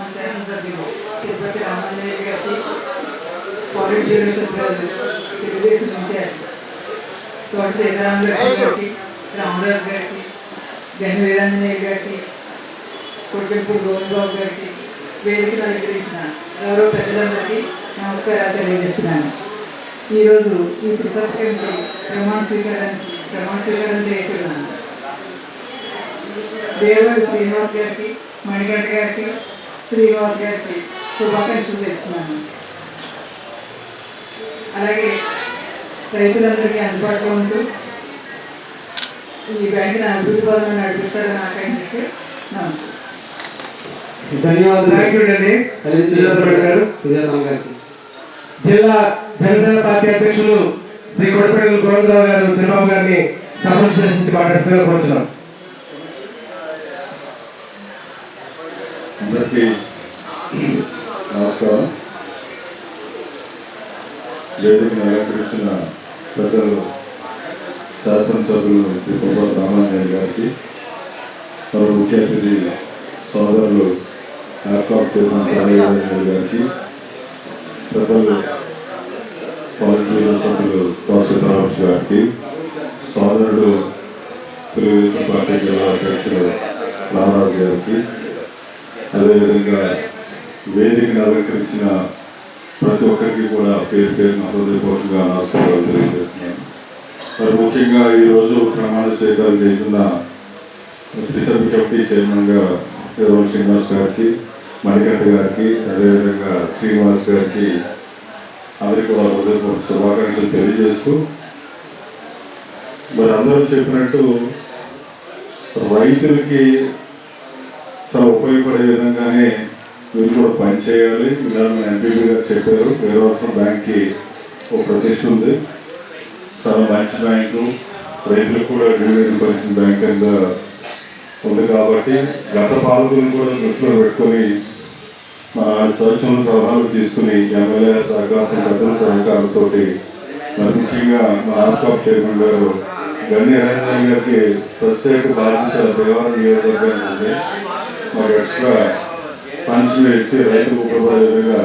మన శాసనసభ్యులు తిరుపతి రామాంజనేయ గారికి పాలిట్ బ్యూరో సభ్యులు తెలుగుదేశం ఇన్ఛార్జ్ తోట సీతారామరాజు గారికి రామరాజు గారికి గని వీరాంజనేయ గారికి కొట్టెప్పుడు గోవిందబాబు గారికి వేదికను అలంకరించిన గౌరవ పెద్దలందరికీ నమస్కారాలు తెలియజేస్తున్నాను ఈరోజు ఈ తిరుపతి కమిటీ ప్రమాణ స్వీకారం ప్రమాణ స్వీకారం చేస్తున్నాను దేవరి శ్రీనివాస్ గారికి మణికంఠ గారికి శ్రీనివాస్ గారికి శుభాకాంక్షలు తెస్తున్నాను అలాగే రైతులందరికీ అందుబాటులో ఉంటూ ఈ బ్యాంకుని అభివృద్ధి పదంలో నడిపిస్తారని ఆకాంక్షిస్తూ నమస్కారం. ధన్యవాదాలు. థ్యాంక్ యూ అండి. జిల్లా గారు. జనసేన పార్టీ అధ్యక్షులు శ్రీ కొడపల్లి గోవిందరావు గారు చంద్రబాబు గారిని సంబంధించి మాట్లాడుతూ కోరుతున్నాం అందరికీ నమస్కారం. వేదికను అలంకరించిన పెద్దలు శాసనసభ్యులు శ్రీ కొబ్బరి రామాంజనేయ గారికి మరో ముఖ్య అతిథి సోదరులు ల్యాప్టాప్ చైర్మన్ గారికి పెద్దలు పాలిటీ సభ్యులు కోసరావు గారికి సోదరుడు తెలుగుదేశం పార్టీ జిల్లా అధ్యక్షులు రామరాజు గారికి అదేవిధంగా వేదికను అలంకరించిన ప్రతి ఒక్కరికి కూడా పేరు పేరున హృదయపూర్వకంగా నమస్కారాలు తెలియజేస్తున్నాను. మరి ముఖ్యంగా ఈరోజు ప్రమాణ స్వీకారం చేసిన శ్రీసభ్య కమిటీ చైర్మన్గా ఎర్రవల్ శ్రీనివాస్ గారికి మణికంఠ గారికి అదేవిధంగా శ్రీనివాస్ గారికి అందరికీ కూడా హృదయపూర్వక శుభాకాంక్షలు తెలియజేస్తూ మరి అందరూ చెప్పినట్టు రైతులకి ఉపయోగపడే విధంగానే మీరు కూడా పనిచేయాలి ఇలా మన ఎంపీపీ గారు చెప్పారు. వీరవసరం బ్యాంక్కి ఒక ప్రతిష్ట ఉంది. చాలా మంచి బ్యాంకు రైతులకు కూడా డివిడెండ్ పరిచిన బ్యాంక్ కింద ఉంది కాబట్టి గత పాలకులను కూడా దృష్టిలో పెట్టుకొని మా సూచనలు సలహాలు తీసుకుని ఎమ్మెల్యే సహకారం పెద్దల సహకారంతో మరి ముఖ్యంగా మా ఆస్కాప్ చైర్మన్ గారు గణి హరిహరన్ గారికి ప్రత్యేక బాధ్యత దేవాలయం నియోజకవర్గానికి ఉంది. మాకు ఎక్స్ట్రా ఫండ్స్ ఇచ్చి రైతులకు ఉపయోగపడే విధంగా